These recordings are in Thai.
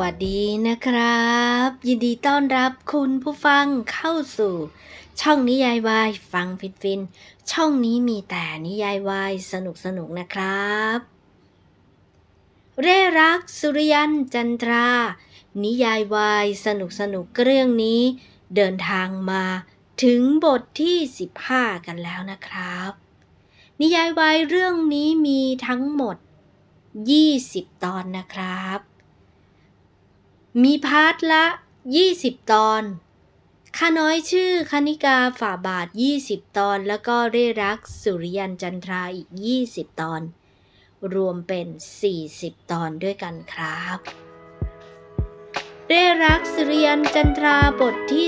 วัสดีนะครับ ยินดีต้อนรับคุณผู้ฟังเข้าสู่ ช่องนิยายวายฟังฟินฟิน ช่องนี้มีแต่นิยายวายสนุกสนุกนะครับ เร่รักสุริยันจันทรา นิยายวายสนุกสนุกเรื่องนี้ เดินทางมาถึงบทที่ 15 กันแล้วนะครับ นิยายวายเรื่องนี้มีทั้งหมด 20 ตอนนะครับ มีพาร์ทละ 20 ตอนข้าน้อยชื่อคณิกาฝ่าบาท 20 ตอน แล้วก็เรรักสุริยันจันทราอีก 20 ตอน รวมเป็น 40 ตอนด้วยกันครับ เรรักสุริยันจันทราบทที่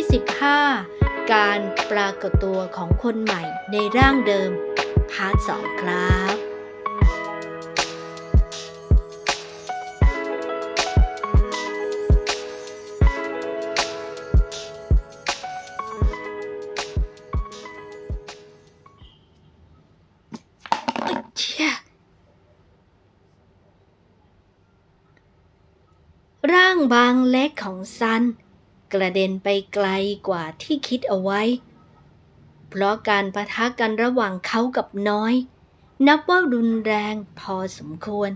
15 การปรากฏตัวของคนใหม่ในร่างเดิม พาร์ท 2 ครับ ของซัน กระเด็นไปไกลกว่าที่คิดเอาไว้ เพราะการประทะกันระหว่างเขากับน้อย นับว่ารุนแรงพอสมควร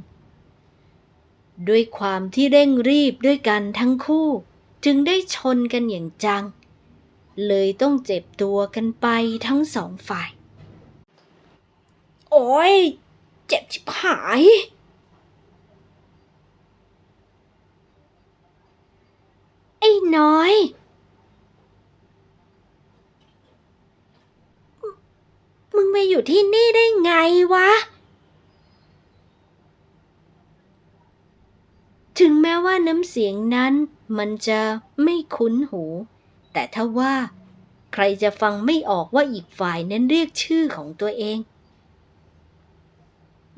ด้วยความที่เร่งรีบด้วยกันทั้งคู่ จึงได้ชนกันอย่างจัง เลยต้องเจ็บตัวกันไปทั้งสองฝ่าย โอ้ยเจ็บชิบหาย อ้น้อย มึงมาอยู่ที่นี่ได้ไงวะ ถึงแม้ว่าน้ำเสียงนั้นมันจะไม่คุ้นหู แต่ถ้าว่า ใครจะฟังไม่ออกว่าอีกฝ่ายนั้นเรียกชื่อของตัวเอง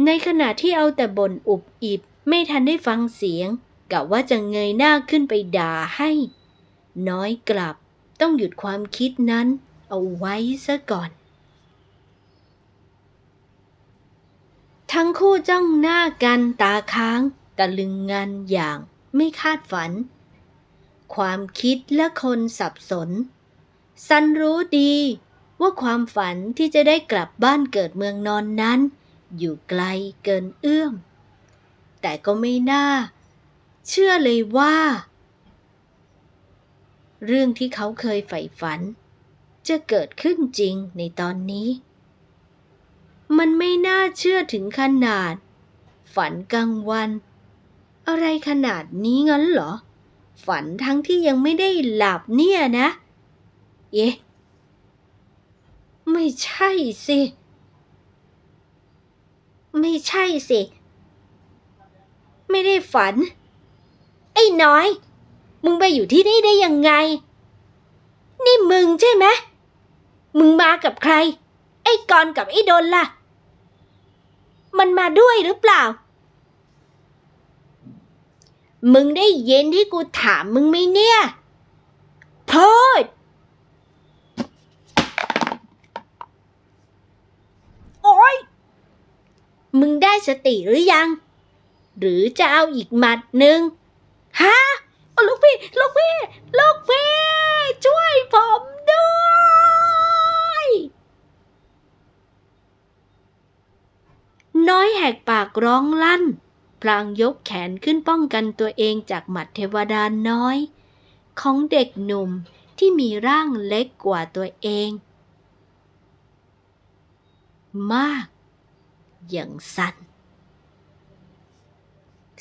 ในขณะที่เอาแต่บ่นอุบอิบไม่ทันได้ฟังเสียง กะว่าจะเงยหน้าขึ้นไปด่าให้ น้อยกลับต้องหยุดความคิดนั้นเอาไว้ซะก่อน ทั้งคู่จ้องหน้ากันตาค้างตะลึงงันอย่างไม่คาดฝัน ความคิดและคนสับสนสันรู้ดีว่าความฝันที่จะได้กลับบ้านเกิดเมืองนอนนั้น อยู่ไกลเกินเอื้อม แต่ก็ไม่น่า เชื่อเลยว่า เรื่องที่เขาเคยใฝ่ฝัน จะเกิดขึ้นจริงในตอนนี้ มันไม่น่าเชื่อถึงขนาด ฝันกลางวัน อะไรขนาดนี้งั้นเหรอ ฝันทั้งที่ยังไม่ได้หลับเนี่ยนะ เอ๊ะไม่ใช่สิ ไม่ใช่สิ ไม่ได้ฝัน ไอ้น้อย มึงไปอยู่ที่นี่ได้ยังไง นี่มึงใช่ไหมมึงมากับใคร ไอ้กรณ์กับไอ้ดนล่ะ มันมาด้วยหรือเปล่า มึงได้เย็นที่กูถามมึงไหมเนี่ยพูดโอ๊ยมึงได้สติหรือยัง หรือจะเอาอีกหมัดหนึ่ง ฮะโอ้ลูกพี่ ลูกพี่ ลูกพี่ ช่วยผมด้วย น้อยแหกปากร้องลั่น พลางยกแขนขึ้นป้องกันตัวเองจากหมัดเทวดาน้อย ของเด็กหนุ่มที่มีร่างเล็กกว่าตัวเอง มาก อย่างสั่น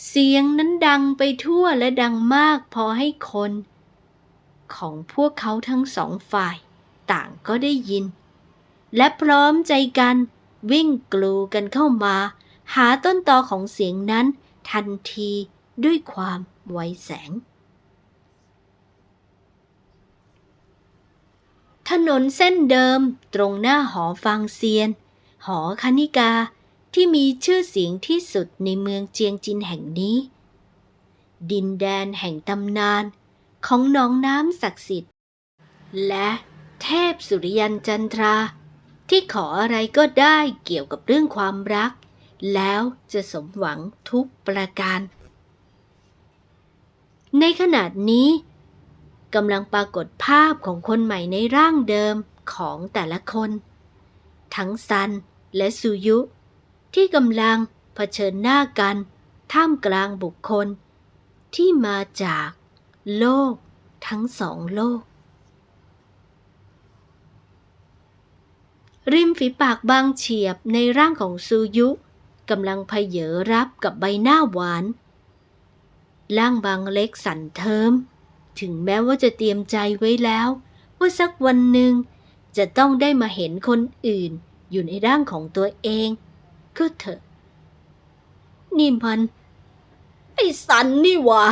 เสียงนั้นดังไปทั่วและดังมากพอให้คน ของพวกเขาทั้งสองฝ่าย ต่างก็ได้ยิน และพร้อมใจกันวิ่งกลูกันเข้ามา หาต้นตอของเสียงนั้นทันทีด้วยความไวแสง ถนนเส้นเดิมตรงหน้าหอฟางเซียน หอคณิกา ที่มีชื่อเสียงที่สุดในเมืองเจียงจินแห่งนี้ ดินแดนแห่งตำนานของหนองน้ำศักดิ์สิทธิ์ และเทพสุริยันจันทรา ที่ขออะไรก็ได้เกี่ยวกับเรื่องความรัก แล้วจะสมหวังทุกประการ ในขณะนี้กำลังปรากฏภาพของคนใหม่ในร่างเดิมของแต่ละคน ทั้งซันและซูยุ ที่กำลังเผชิญหน้ากัน ท่ามกลางบุคคล ที่มาจากโลกทั้งสองโลก ริมฝีปากบางเฉียบในร่างของซูยุกำลังเพเยอรับกับใบหน้าหวานร่างบางเล็กสั่นเทิม ถึงแม้ว่าจะเตรียมใจไว้แล้ว ว่าสักวันหนึ่งจะต้องได้มาเห็นคนอื่นอยู่ในร่างของตัวเอง ก็เถอะ นี่มัน ไอ้สันนี่หว่า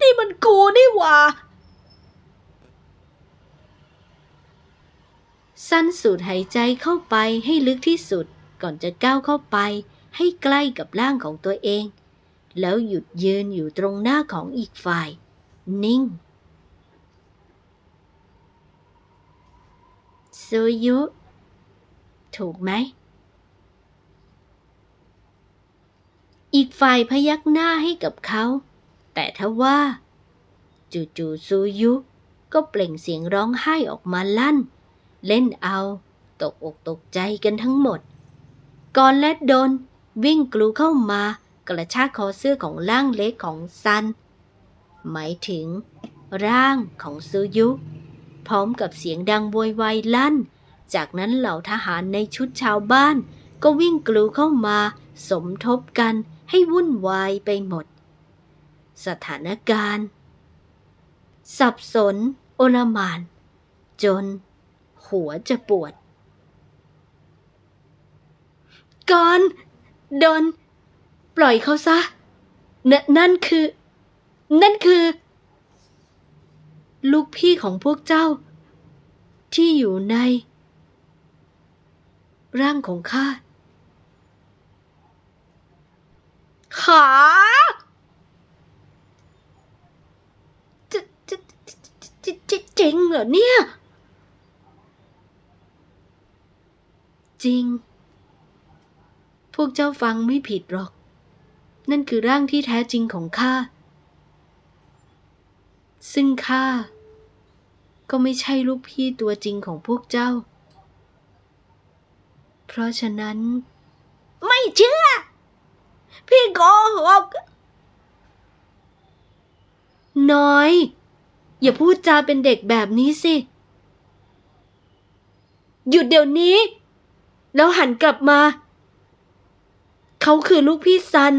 นี่มันกูนี่หว่า สั้นสูดหายใจเข้าไปให้ลึกที่สุดก่อนจะก้าวเข้าไปให้ใกล้กับร่างของตัวเอง แล้วหยุดยืนอยู่ตรงหน้าของอีกฝ่าย นิ่งซูยุ ถูกไหม อีกฝ่ายพยักหน้าให้กับเขา แต่ถ้าว่า จู่ๆซูยุก็เปล่งเสียงร้องไห้ออกมาลั่น เล่นเอา ตกอกตกใจกันทั้งหมด ก่อนและโดน วิ่งกลูเข้ามากระชากคอเสื้อของร่างเล็กของซัน หมายถึง ร่างของซูยุ พร้อมกับเสียงดังโวยวายลั่น จากนั้นเหล่าทหารในชุดชาวบ้าน ก็วิ่งกลูเข้ามา สมทบกัน ให้วุ่นวายไปหมด สถานการณ์ สับสน โอลมาน จน หัวจะปวดก่อนดนปล่อยเขาซะนนั่นคือ นั่นคือ ลูกพี่ของพวกเจ้า ที่อยู่ใน ร่างของข้า ขาจะจะจะจะจะจริงเหรอเนี่ย จริง พวกเจ้าฟังไม่ผิดหรอก นั่นคือร่างที่แท้จริงของข้า ซึ่งข้าก็ไม่ใช่ลูกพี่ตัวจริงของพวกเจ้า เพราะฉะนั้น ไม่เชื่อ พี่โกหกน้อย อย่าพูดจาเป็นเด็กแบบนี้สิ หยุดเดี๋ยวนี้ แล้วหันกลับมา เขาคือลูกพี่ซัน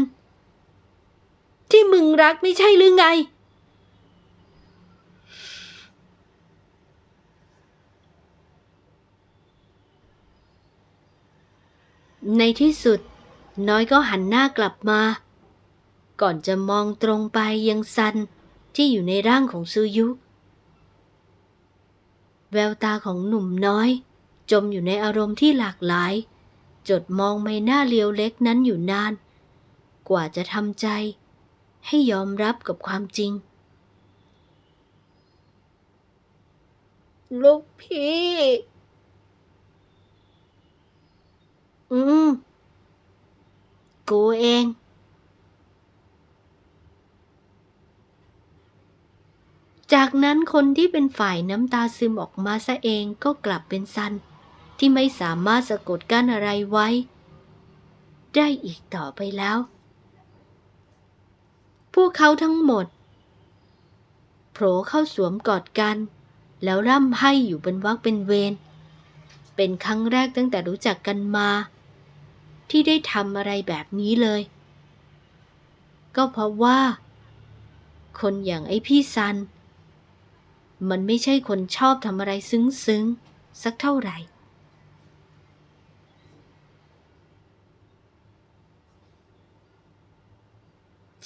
ที่มึงรักไม่ใช่หรือไง ในที่สุด น้อยก็หันหน้ากลับมา ก่อนจะมองตรงไปยังซันที่อยู่ในร่างของซูยุ แววตาของหนุ่มน้อย จมอยู่ในอารมณ์ที่หลากหลาย จดมองใบหน้าเลียวเล็กนั้นอยู่นาน กว่าจะทำใจ ให้ยอมรับกับความจริง ลูกพี่ อืม กูเอง จากนั้นคนที่เป็นฝ่ายน้ำตาซึมออกมาซะเองก็กลับเป็นซัน ที่ไม่สามารถสะกดกั้นอะไรไว้ ได้อีกต่อไปแล้ว พวกเขาทั้งหมดโผล่เข้าสวมกอดกัน แล้วร่ำไห้อยู่เป็นวักเป็นเวรเป็นครั้งแรกตั้งแต่รู้จักกันมา ที่ได้ทำอะไรแบบนี้เลย ก็เพราะว่า คนอย่างไอ้พี่ซัน มันไม่ใช่คนชอบทำอะไรซึ้งๆ สักเท่าไหร่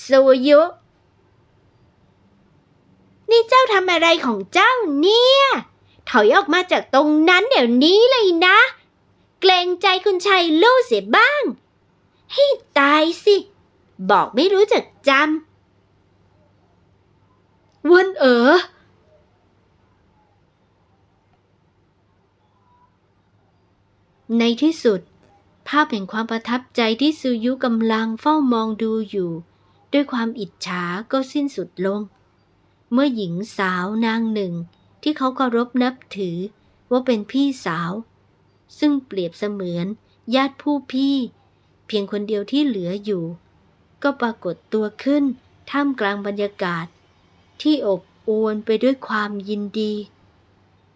สุยุนี่เจ้าทำอะไรของเจ้าเนี่ย ถอยออกมาจากตรงนั้นเดี๋ยวนี้เลยนะ กรงใจคุณชายลู่เสียบ้าง ให้ตายสิ บอกไม่รู้จักจำวันเออในที่สุด ภาพแห่งความประทับใจที่ซูยุกำลังเฝ้ามองดูอยู่ ด้วยความอิจฉาก็สิ้นสุดลง เมื่อหญิงสาวนางหนึ่งที่เขาเคารพนับถือว่าเป็นพี่สาว ซึ่งเปรียบเสมือน ญาติผู้พี่ เพียงคนเดียวที่เหลืออยู่ ก็ปรากฏตัวขึ้น ท่ามกลางบรรยากาศ ที่อบอวลไปด้วยความยินดี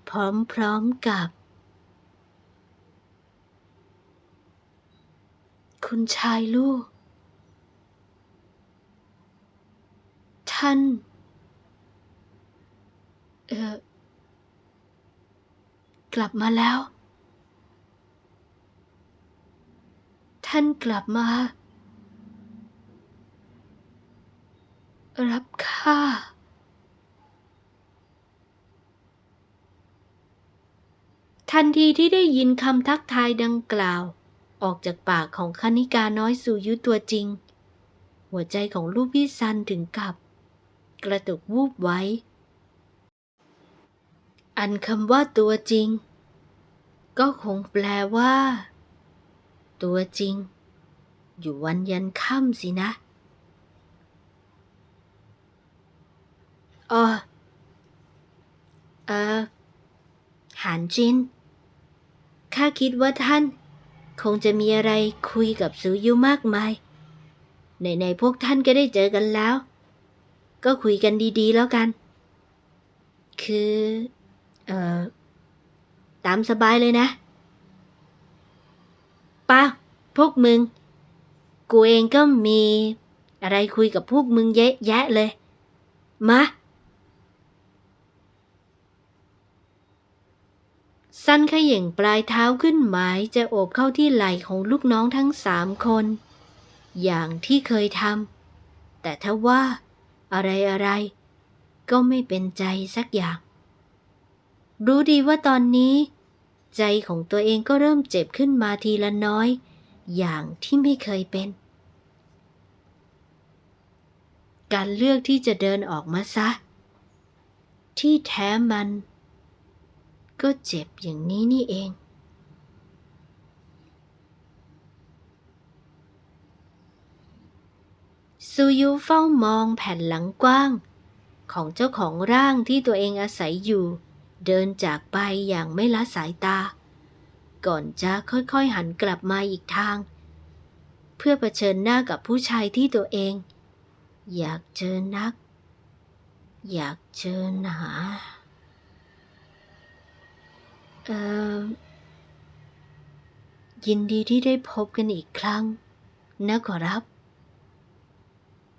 พร้อมๆกับ คุณชายลูก ท่าน เออกลับมาแล้ว ท่านกลับมา รับข้าทันทีที่ได้ยินคำทักทายดังกล่าว ออกจากปากของคณิกาน้อยสุยุตัวจริง หัวใจของลูกพี่ซันถึงกับ กระตุกวูบไว้ อันคำว่าตัวจริง ก็คงแปลว่า ตัวจริง อยู่วันยันค่ำสินะอ๋อเออหานจิน ข้าคิดว่าท่าน คงจะมีอะไรคุยกับซูยุมากมาย ในๆพวกท่านก็ได้เจอกันแล้ว ก็คุยกันดีๆแล้วกัน คือ เอ่อ ตามสบายเลยนะ ป้าพวกมึง กูเองก็มี อะไรคุยกับพวกมึงเยอะแยะเลย มาสั้นขย่งปลายเท้าขึ้นหมายจะโอบเข้าที่ไหล่ของลูกน้องทั้งสามคน อย่างที่เคยทำแต่ถ้าว่าอะไรอะไรๆก็ไม่เป็นใจสักอย่าง รู้ดีว่าตอนนี้ ใจของตัวเองก็เริ่มเจ็บขึ้นมาทีละน้อย อย่างที่ไม่เคยเป็น การเลือกที่จะเดินออกมาซะ ที่แท้มัน ก็เจ็บอย่างนี้นี่เองซูยุเฝ้ามองแผ่นหลังกว้าง ของเจ้าของร่างที่ตัวเองอาศัยอยู่ เดินจากไปอย่างไม่ละสายตา ก่อนจะค่อยๆหันกลับมาอีกทาง เพื่อเผชิญหน้ากับผู้ชายที่ตัวเอง อยากเจอนัก อยากเจอหนาเออยินดีที่ได้พบกันอีกครั้งนะขอรับ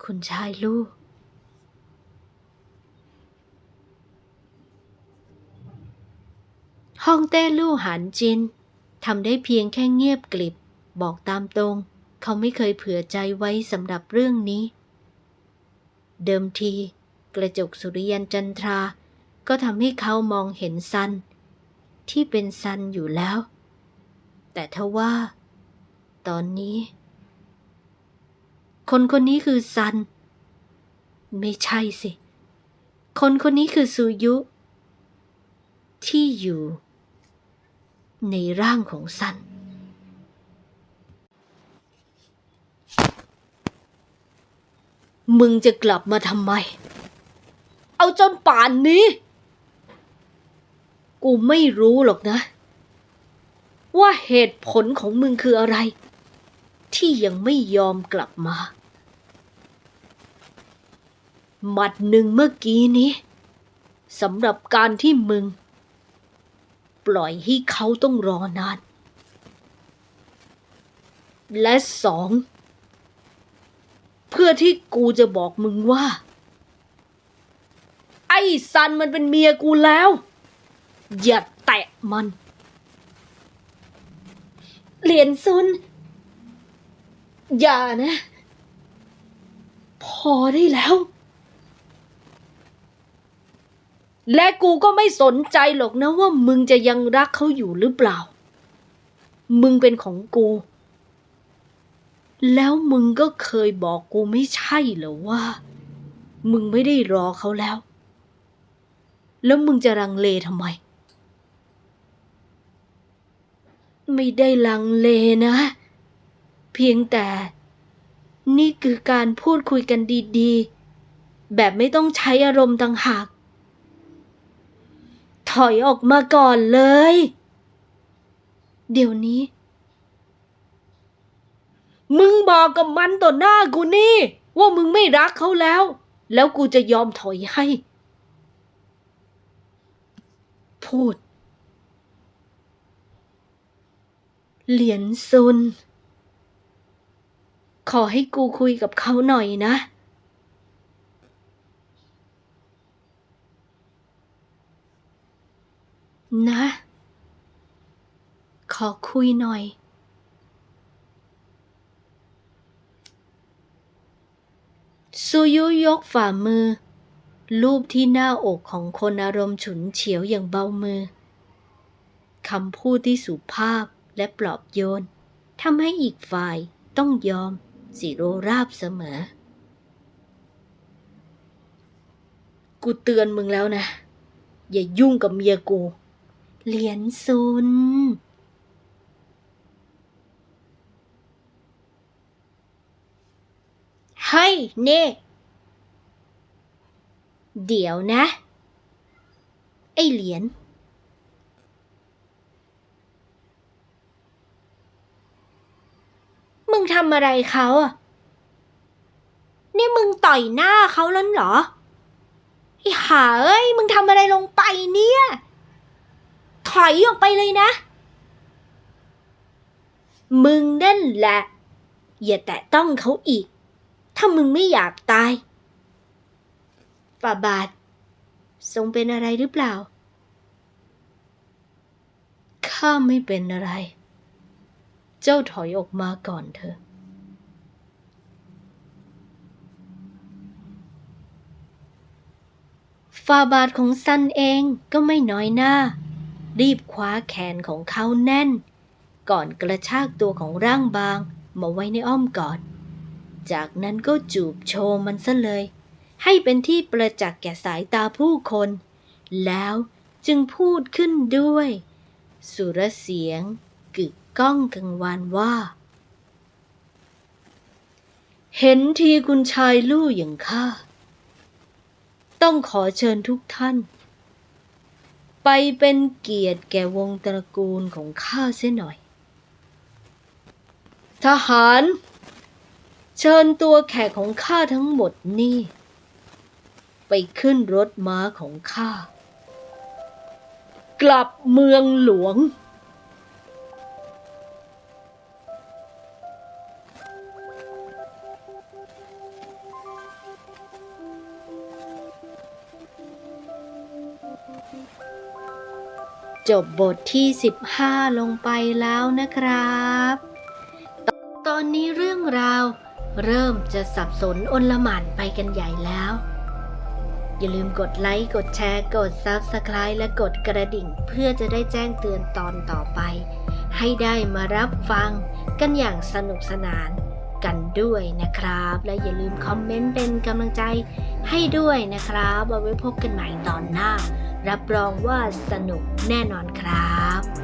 คุณชายลูก ห้องเต้ลู่หันจินทำได้เพียงแค่เงียบกลิบ บอกตามตรง เขาไม่เคยเผื่อใจไว้สำหรับเรื่องนี้ เดิมที กระจกสุริยันจันทรา ก็ทำให้เขามองเห็นซัน ที่เป็นซันอยู่แล้ว แต่ทว่า ตอนนี้ คนคนนี้คือซัน ไม่ใช่สิ คนคนนี้คือซูยุ ที่อยู่ ในร่างของซัน มึงจะกลับมาทำไม เอาจนป่านนี้ กูไม่รู้หรอกนะ ว่าเหตุผลของมึงคืออะไร ที่ยังไม่ยอมกลับมาหมัดหนึ่งเมื่อกี้นี้สำหรับการที่มึง ปล่อยให้เขาต้องรอนาน และสอง เพื่อที่กูจะบอกมึงว่า ไอ้ซันมันเป็นเมียกูแล้ว อย่าแตะมัน เหรียญซุน อย่านะ พอได้แล้ว และกูก็ไม่สนใจหรอกนะว่ามึงจะยังรักเขาอยู่หรือเปล่า มึงเป็นของกู แล้วมึงก็เคยบอกกูไม่ใช่เหรอว่า มึงไม่ได้รอเขาแล้ว แล้วมึงจะรังเลทำไม ไม่ได้ลังเลนะ เพียงแต่ นี่คือการพูดคุยกันดีๆ แบบไม่ต้องใช้อารมณ์ต่างหาก ถอยออกมาก่อนเลย เดี๋ยวนี้ มึงบอกกับมันต่อหน้ากูนี่ ว่ามึงไม่รักเขาแล้ว แล้วกูจะยอมถอยให้ พูด เหรียญซุน ขอให้กูคุยกับเขาหน่อยนะ นะ ขอคุยหน่อย ซูยุยกฝ่ามือรูปที่หน้าอกของคนอารมณ์ฉุนเฉียวอย่างเบามือคำพูดที่สุภาพและปลอบโยนทำให้อีกฝ่ายต้องยอมสิโรราบเสมอ กูเตือนมึงแล้วนะ อย่ายุ่งกับเมียกู เหรียญซุน เฮ้ย เน่เดี๋ยวนะ ไอเหรียญมึงทำอะไรเขาอะ นี่มึงต่อยหน้าเขาแล้วเหรอไอ้ห่าเอ้ย มึงทำอะไรลงไปเนี่ย ถอยออกไปเลยนะ มึงนั่นแหละ อย่าแตะต้องเขาอีก ถ้ามึงไม่อยากตายฝ่าบาท ทรงเป็นอะไรหรือเปล่า ข้าไม่เป็นอะไร เจ้าถอยออกมาก่อนเถอะฟาบาทของซันเองก็ไม่น้อยหน้า รีบคว้าแขนของเขาแน่น ก่อนกระชากตัวของร่างบางมาไว้ในอ้อมกอด จากนั้นก็จูบโชว์มันซะเลย ให้เป็นที่ประจักษ์แก่สายตาผู้คน แล้วจึงพูดขึ้นด้วย สุรเสียงกึกก้องกังวานว่า เห็นทีคุณชายลู่อย่างข้าต้องขอเชิญทุกท่าน ไปเป็นเกียรติแก่วงตระกูลของข้าเสียหน่อย ทหาร เชิญตัวแขกของข้าทั้งหมดนี่ ไปขึ้นรถม้าของข้า กลับเมืองหลวง จบบทที่ 15 ลงไปแล้วนะครับ ตอนนี้เรื่องราวเริ่มจะสับสนอนละหมานไปกันใหญ่แล้ว อย่าลืมกดไลค์ กดแชร์ กด Subscribe และกดกระดิ่ง เพื่อจะได้แจ้งเตือนตอนต่อไป ให้ได้มารับฟังกันอย่างสนุกสนานกันด้วยนะครับ และอย่าลืมคอมเมนต์เป็นกำลังใจให้ด้วยนะครับ เอาไว้พบกันใหม่ตอนหน้า รับรองว่าสนุกแน่นอนครับ